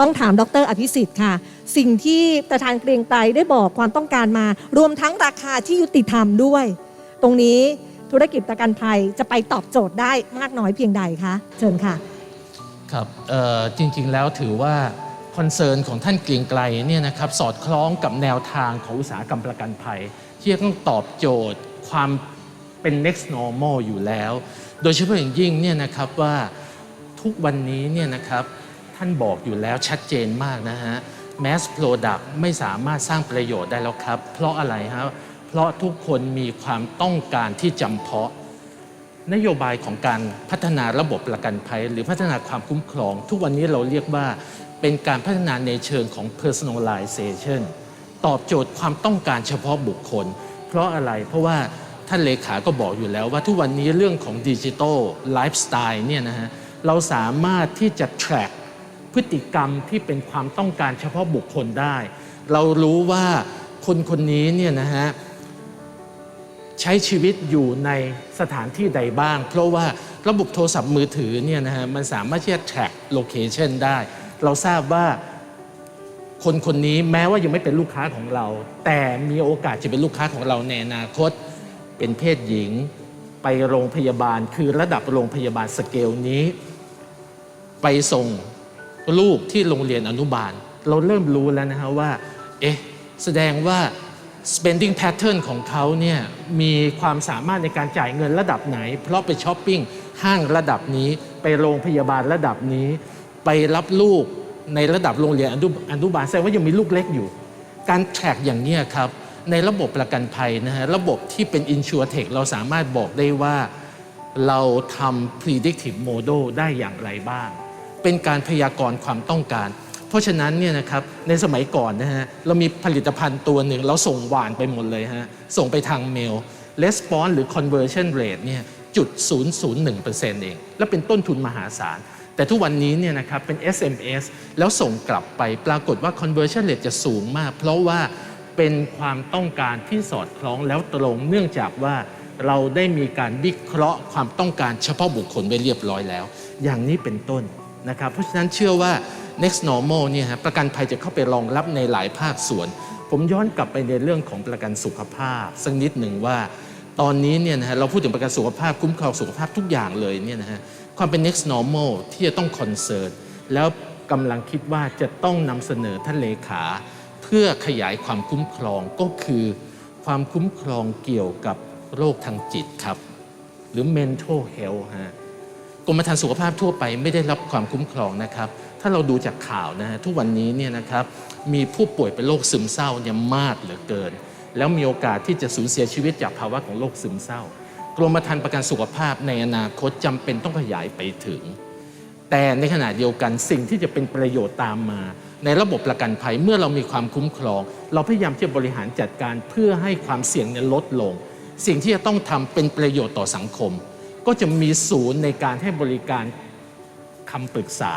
ต้องถามดรอภิสิทธิ์ค่ะ สิ่งที่ประธานเกรียงไกรได้บอกความต้องการมา รวมทั้งราคาที่ยุติธรรมด้วย ตรงนี้ธุรกิจประกันภัยจะไปตอบโจทย์ได้มากน้อยเพียงใดคะเชิญค่ะครับจริงๆแล้วถือว่าคอนเซิร์นของท่านเกรียงไกรเนี่ยนะครับสอดคล้องกับแนวทางของอุตสาหกรรมประกันภัย ที่จะต้องตอบโจทย์ความเป็น next normal อยู่แล้ว โดยเฉพาะอย่างยิ่งเนี่ยนะครับว่าทุกวันนี้เนี่ยนะครับ ท่านบอกอยู่แล้วชัดเจนมากนะฮะ mass product ไม่สามารถสร้างประโยชน์ได้แล้วครับ เพราะอะไรครับ เพราะทุกคนมีความต้องการที่จำเพาะ นโยบายของการพัฒนาระบบประกันภัย หรือพัฒนาความคุ้มครอง ทุกวันนี้เราเรียกว่าเป็นการพัฒนาในเชิงของ personalization ตอบโจทย์ความต้องการเฉพาะบุคคล เพราะอะไรเพราะว่าท่านเลขาก็บอกอยู่แล้วว่าทุกวันนี้เรื่องของดิจิทัลไลฟ์สไตล์เนี่ยนะฮะเราสามารถที่จะ track พฤติกรรมที่เป็นความต้องการเฉพาะบุคคลได้ เรารู้ว่าคนคนนี้เนี่ยนะฮะใช้ชีวิตอยู่ในสถานที่ใดบ้าง เพราะว่าระบบโทรศัพท์มือถือเนี่ยนะฮะมันสามารถที่จะ track location ได้ เราทราบว่าคนคนนี้แม้ว่ายังไม่เป็นลูกค้าของเรา แต่มีโอกาสจะเป็นลูกค้าของเราในอนาคต เป็นเพศหญิง ไปโรงพยาบาลคือระดับโรงพยาบาลสเกลนี้ ไปส่ง ลูกที่โรงเรียนอนุบาล เราเริ่มรู้แล้วนะฮะว่า เอ๊ะ แสดงว่า spending pattern ของเขาเนี่ยมีความสามารถในการจ่ายเงินระดับไหน เพราะไปช้อปปิ้งห้างระดับนี้ ไปโรงพยาบาลระดับนี้ ไปรับลูกในระดับโรงเรียนอนุอนุบาลแสดงว่ายังมีลูกเล็กอยู่ การแทร็กอย่างนี้ครับในระบบประกันภัยนะฮะระบบที่เป็น InsurTech เราสามารถบอกได้ว่าเราทำ predictive model ได้อย่างไรบ้าง เป็นการพยากรณ์ความต้องการ เพราะฉะนั้นเนี่ยนะครับในสมัยก่อนนะฮะเรามีผลิตภัณฑ์ตัวหนึ่งเราส่งหวานไปหมดเลยฮะส่งไปทางเมล response หรือ conversion rate เนี่ยจุด001%เอง และเป็นต้นทุนมหาศาล แต่ทุกวันนี้เนี่ยนะครับเป็น SMS แล้วส่งกลับไปปรากฏว่า conversion rate จะสูงมาก เพราะว่าเป็นความต้องการที่สอดคล้องแล้วตรงเนื่องจากว่าเราได้มีการวิเคราะห์ความต้องการเฉพาะบุคคลไว้เรียบร้อยแล้ว อย่างนี้เป็นต้น นะครับ เพราะฉะนั้นเชื่อว่า next normal เนี่ยฮะประกันภัยจะเข้าไปรองรับในหลายภาคส่วน ผมย้อนกลับไปในเรื่องของประกันสุขภาพสักนิดหนึ่งว่าตอนนี้เนี่ยนะฮะเราพูดถึงประกันสุขภาพคุ้มครองสุขภาพทุกอย่างเลยเนี่ยนะฮะความเป็น next normal ที่จะต้องคอนเซิร์ตแล้วกำลังคิดว่าจะต้องนำเสนอท่านเลขา เพื่อขยายความคุ้มครองก็คือ ความคุ้มครองเกี่ยวกับโรคทางจิตครับ หรือ mental health ฮะ กรมธรรม์สุขภาพทั่วไปไม่ได้รับความคุ้มครองนะครับ ถ้าเราดูจากข่าวนะทุกวันนี้เนี่ยนะครับมีผู้ป่วยเป็นโรคซึมเศร้าเนี่ยมากเหลือเกิน แล้วมีโอกาสที่จะสูญเสียชีวิตจากภาวะของโรคซึมเศร้า กรมธรรม์ประกันสุขภาพในอนาคตจำเป็นต้องขยายไปถึง แต่ในขณะเดียวกันสิ่งที่จะเป็นประโยชน์ตามมา ในระบบประกันภัยเมื่อเรามีความคุ้มครอง เราพยายามที่จะบริหารจัดการเพื่อให้ความเสี่ยงเนี่ยลดลง สิ่งที่จะต้องทำเป็นประโยชน์ต่อสังคม ก็จะมีศูนย์ในการให้บริการคำปรึกษา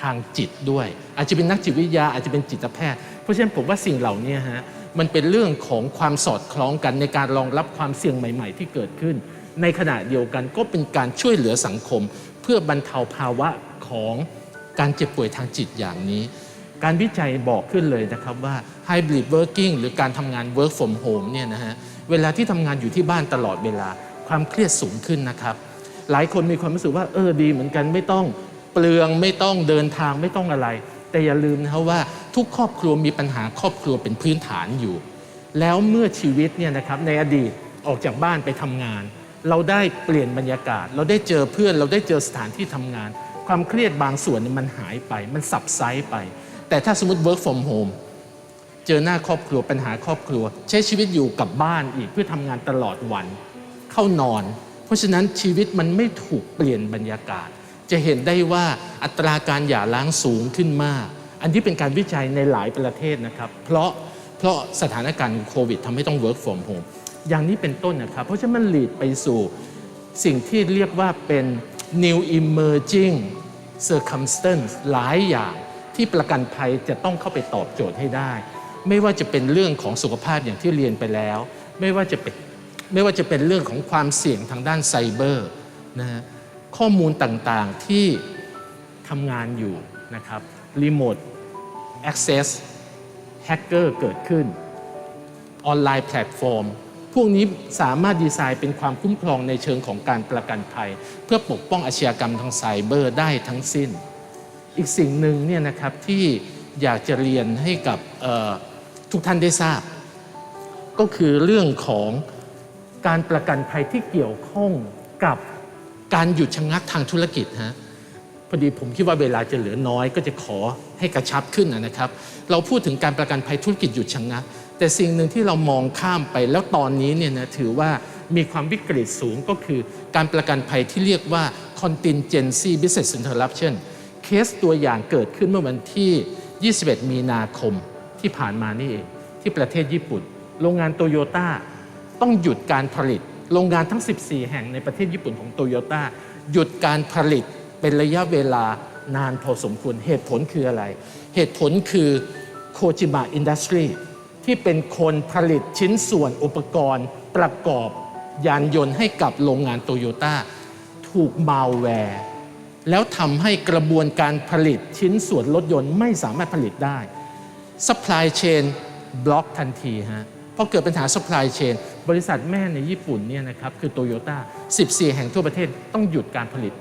ทางจิตด้วย อาจจะเป็นนักจิตวิทยาอาจจะเป็นจิตแพทย์ เพราะฉะนั้นผมว่าสิ่งเหล่านี้ฮะมันเป็นเรื่องของความสอดคล้องกันในการรองรับความเสี่ยงใหม่ ๆ ที่เกิดขึ้น ในขณะเดียวกันก็เป็นการช่วยเหลือสังคม เพื่อบรรเทาภาวะของการเจ็บป่วยทางจิตอย่างนี้ การวิจัยบอกขึ้นเลยนะครับว่า hybrid working หรือการทำงาน work from home เนี่ยนะฮะเวลาที่ทำงานอยู่ที่บ้านตลอดเวลา ความเครียดสูงขึ้นนะครับ หลายคนมีความรู้สึกว่าเออดีเหมือนกันไม่ต้องเปลืองไม่ต้องเดินทางไม่ต้องอะไร แต่อย่าลืมนะครับว่าทุกครอบครัวมีปัญหาครอบครัวเป็นพื้นฐานอยู่ แล้วเมื่อชีวิตเนี่ยนะครับในอดีตออกจากบ้านไปทำงาน เราได้เปลี่ยนบรรยากาศ เราได้เจอเพื่อนเราได้เจอสถานที่ทำงาน ความเครียดบางส่วนมันหายไป มันสับไซด์ไป แต่ถ้าสมมติ work from home เจอหน้าครอบครัวปัญหาครอบครัว ใช้ชีวิตอยู่กับบ้านอีกเพื่อทำงานตลอดวัน เข้านอน เพราะฉะนั้นชีวิตมันไม่ถูกเปลี่ยนบรรยากาศ จะเห็นได้ว่าอัตราการหย่าร้างสูงขึ้นมาก อันนี้เป็นการวิจัยในหลายประเทศนะครับ เพราะเพราะสถานการณ์โควิดทำให้ต้อง work from home อย่างนี้เป็นต้นนะครับ เพราะฉะนั้นมันหลีดไปสู่สิ่งที่เรียกว่าเป็น new emerging circumstance หลายอย่างที่ประกันภัยจะต้องเข้าไปตอบโจทย์ให้ได้ ไม่ว่าจะเป็นเรื่องของสุขภาพอย่างที่เรียนไปแล้ว ไม่ว่าจะเป็น ไม่ว่าจะเป็นเรื่องของความเสี่ยงทางด้านไซเบอร์นะฮะข้อมูลต่างๆที่ทำงานอยู่นะครับ Remote Access Hacker เกิดขึ้น ออนไลน์แพลตฟอร์ม พวกนี้สามารถดีไซน์เป็นความคุ้มครองในเชิงของการประกันภัย เพื่อปกป้องอาชญากรรมทางไซเบอร์ได้ทั้งสิ้น อีกสิ่งหนึ่งเนี่ยนะครับที่อยากจะเรียนให้กับทุกท่านได้ทราบ ก็คือเรื่องของ การประกันภัยที่เกี่ยวข้องกับการหยุดชะงักทางธุรกิจฮะพอดีผมคิดว่าเวลาจะเหลือน้อยก็จะขอให้กระชับขึ้นนะครับ เราพูดถึงการประกันภัยธุรกิจหยุดชะงัก แต่สิ่งหนึ่งที่เรามองข้ามไปแล้วตอนนี้เนี่ยนะถือว่ามีความวิกฤตสูงก็คือการประกันภัยที่เรียกว่า contingency business interruption เคสตัวอย่างเกิดขึ้นเมื่อวันที่ 21 มีนาคมที่ผ่านมานี่เอง ที่ประเทศญี่ปุ่น โรงงานโตโยต้า ต้องหยุดการผลิต โรงงานทั้ง 14 แห่งในประเทศญี่ปุ่นของโตโยต้าหยุดการผลิตเป็นระยะเวลานานพอสมควรเหตุผลคืออะไร เหตุผลคือโคจิมะอินดัสทรีที่เป็นคนผลิตชิ้นส่วนอุปกรณ์ประกอบยานยนต์ให้กับโรงงานโตโยต้าถูกมาลแวร์แล้วทำให้กระบวนการผลิตชิ้นส่วนรถยนต์ไม่สามารถผลิตได้ supply chain บล็อกทันทีฮะพอเกิดปัญหา supply chain บริษัทแม่ในญี่ปุ่นเนี่ยนะครับคือโตโยต้า 14 แห่งทั่วประเทศต้องหยุดการผลิต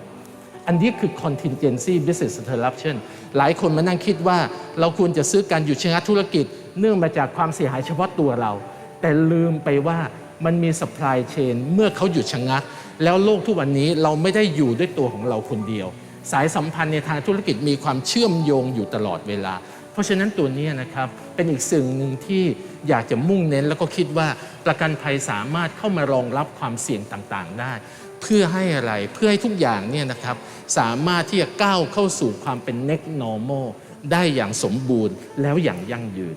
อันนี้คือ contingency business interruption หลายคนมานั่งคิดว่าเราควรจะซื้อการหยุดชะงักธุรกิจ เนื่องมาจากความเสียหายเฉพาะตัวเรา แต่ลืมไปว่ามันมี supply chain เมื่อเขาหยุดชะงัก แล้วโลกทุกวันนี้เราไม่ได้อยู่ด้วยตัวของเราคนเดียว สายสัมพันธ์ในทางธุรกิจมีความเชื่อมโยงอยู่ตลอดเวลา เพราะฉะนั้นตัวนี้นะครับเป็นอีกสิ่งหนึ่งที่อยากจะมุ่งเน้น แล้วก็คิดว่าประกันภัยสามารถเข้ามารองรับความเสี่ยงต่างๆ ได้ เพื่อให้อะไรเพื่อให้ทุกอย่างเนี่ยนะครับสามารถที่จะก้าวเข้าสู่ความเป็น next normal ได้อย่างสมบูรณ์แล้วอย่างยั่งยืน